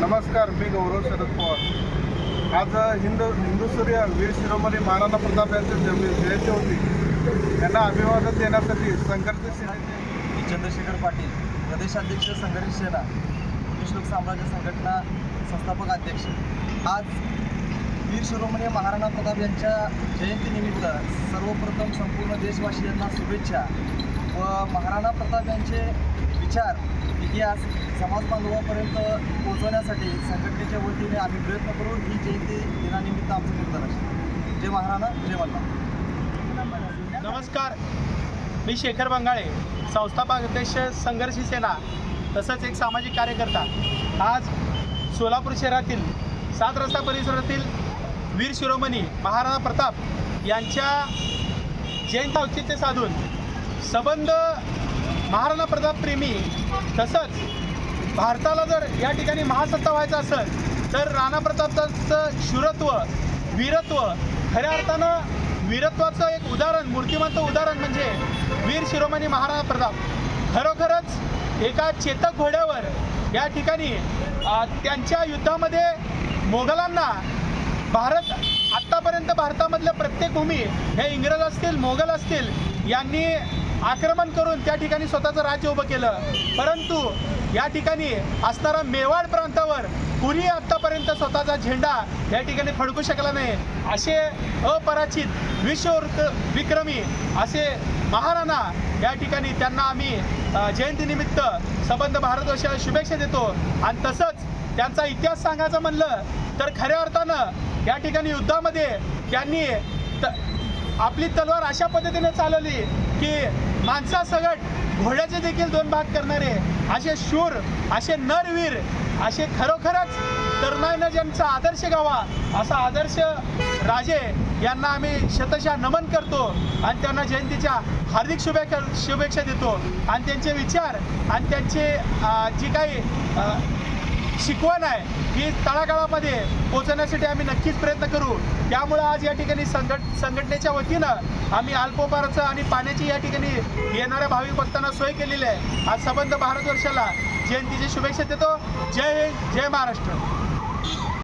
नमस्कार मी गौरव शरद पवार. आज हिंदू हिंदू सूर्य वीर शिरोमणी महाराणा प्रताप यांची जन्म जयंती होती. त्यांना अभिवादन देण्यासाठी संघर्ष सेना चंद्रशेखर पाटील प्रदेशाध्यक्ष संघर्ष सेना विष्णू साम्राज्य संघटना संस्थापक अध्यक्ष. आज वीर शिरोमणी महाराणा प्रताप यांच्या जयंतीनिमित्त सर्वप्रथम संपूर्ण देशवासियांना शुभेच्छा व महाराणा प्रताप यांचे विचार इतिहास समाजबांधवापर्यंत पोहोचवण्यासाठी संघटनेच्या वतीने आम्ही प्रयत्न करू. ही जयंती दिनानिमित्त आमचं निर्धार असेल जय महाराणा जय मल्ला नमस्कार. मी शेखर बंगाळे संस्थापक अध्यक्ष संघर्ष सेना तसंच एक सामाजिक कार्यकर्ता. आज सोलापूर शहरातील सात रस्ता परिसरातील वीर शिरोमणी महाराणा प्रताप यांच्या जयंत औचित्य साधून संबंध महाराणा प्रताप प्रेमी तसंच भारताला जर या ठिकाणी महासत्ता व्हायचं असेल तर राणा प्रतापचं शूरत्व वीरत्व खऱ्या अर्थानं वीरत्वाचं एक उदाहरण मूर्तिमंत उदाहरण म्हणजे वीर शिरोमणी महाराणा प्रताप. खरोखरच एका चेतक घोड्यावर या ठिकाणी त्यांच्या युद्धामध्ये मोगलांना भारत आत्तापर्यंत भारतामधल्या प्रत्येक भूमी हे इंग्रज असतील मोगल असतील यांनी आक्रमण करून त्या ठिकाणी स्वतःचं राज्य उभं केलं. परंतु या ठिकाणी असणारा मेवाड प्रांतावर कुणी आत्तापर्यंत स्वतःचा झेंडा या ठिकाणी फडकू शकला नाही. असे अपराचित विश्ववृत्त विक्रमी असे महाराणा या ठिकाणी त्यांना आम्ही जयंतीनिमित्त संबंध भारतवर्षाला शुभेच्छा देतो. आणि तसंच त्यांचा इतिहास सांगायचं म्हणलं तर खऱ्या अर्थानं या ठिकाणी युद्धामध्ये त्यांनी त आपली तलवार अशा पद्धतीने चालवली की माणसासगट घोड्याचे देखील दोन भाग करणारे असे शूर असे नरवीर असे खरोखरच तरुणाईनं ज्यांचा आदर्श गावा असा आदर्श राजे यांना आम्ही शतशः नमन करतो आणि त्यांना जयंतीच्या हार्दिक शुभेच्छा शुभेच्छा देतो. आणि त्यांचे विचार आणि त्यांचे जी काही शिकवण आहे. ही तळागाळामध्ये पोहोचवण्यासाठी आम्ही नक्कीच प्रयत्न करू. त्यामुळं आज या ठिकाणी संघट संघटनेच्या वतीनं आम्ही अल्पोपाराचं आणि पाण्याची या ठिकाणी येणाऱ्या भाविक भक्तांना सोय केलेली आहे. आज संबंध भारतवर्षाला जयंतीची शुभेच्छा देतो. जय हिंद जय महाराष्ट्र.